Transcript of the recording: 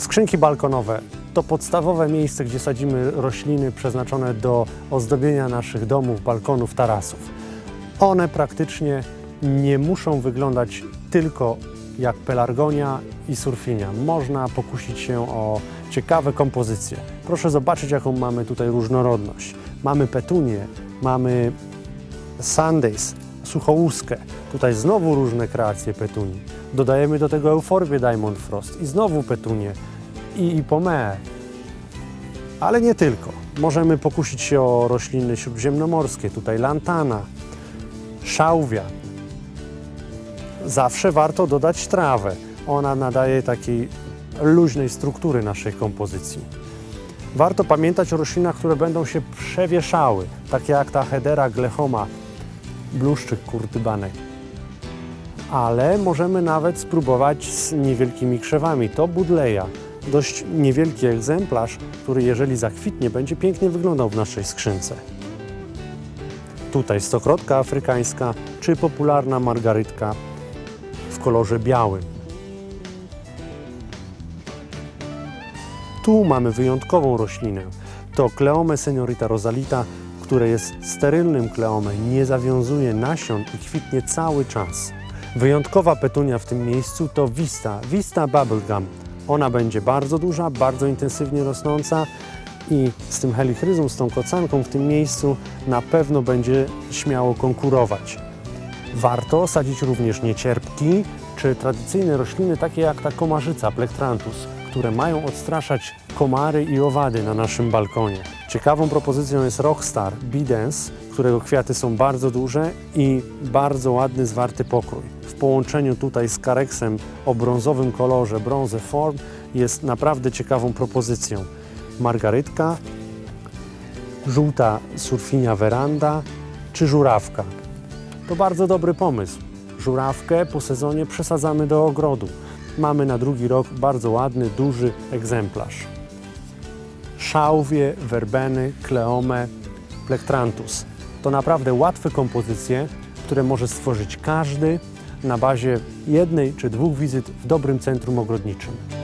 Skrzynki balkonowe to podstawowe miejsce, gdzie sadzimy rośliny przeznaczone do ozdobienia naszych domów, balkonów, tarasów. One praktycznie nie muszą wyglądać tylko jak pelargonia i surfinia. Można pokusić się o ciekawe kompozycje. Proszę zobaczyć, jaką mamy tutaj różnorodność. Mamy petunię, mamy Sundays, suchołuskę. Tutaj znowu różne kreacje petunii. Dodajemy do tego euforbię Diamond Frost i znowu petunię i ipomea. Ale nie tylko. Możemy pokusić się o rośliny śródziemnomorskie. Tutaj lantana, szałwia. Zawsze warto dodać trawę. Ona nadaje takiej luźnej struktury naszej kompozycji. Warto pamiętać o roślinach, które będą się przewieszały, takie jak ta hedera glechoma, bluszczyk kurtybanek. Ale możemy nawet spróbować z niewielkimi krzewami. To budleja, dość niewielki egzemplarz, który jeżeli zakwitnie, będzie pięknie wyglądał w naszej skrzynce. Tutaj stokrotka afrykańska, czy popularna margarytka w kolorze białym. Tu mamy wyjątkową roślinę. To Cleome seniorita rosalita, które jest sterylnym kleomem, nie zawiązuje nasion i kwitnie cały czas. Wyjątkowa petunia w tym miejscu to Vista, Vista Bubblegum. Ona będzie bardzo duża, bardzo intensywnie rosnąca i z tym helichryzum, z tą kocanką w tym miejscu na pewno będzie śmiało konkurować. Warto sadzić również niecierpki czy tradycyjne rośliny takie jak ta komarzyca Plectranthus, które mają odstraszać komary i owady na naszym balkonie. Ciekawą propozycją jest Rockstar Bidens, którego kwiaty są bardzo duże i bardzo ładny, zwarty pokrój. W połączeniu tutaj z kareksem o brązowym kolorze, brązy form, jest naprawdę ciekawą propozycją. Margarytka, żółta surfinia veranda czy żurawka. To bardzo dobry pomysł. Żurawkę po sezonie przesadzamy do ogrodu. Mamy na drugi rok bardzo ładny, duży egzemplarz. Szałwie, werbeny, kleome, plektrantus. To naprawdę łatwe kompozycje, które może stworzyć każdy na bazie jednej czy dwóch wizyt w dobrym centrum ogrodniczym.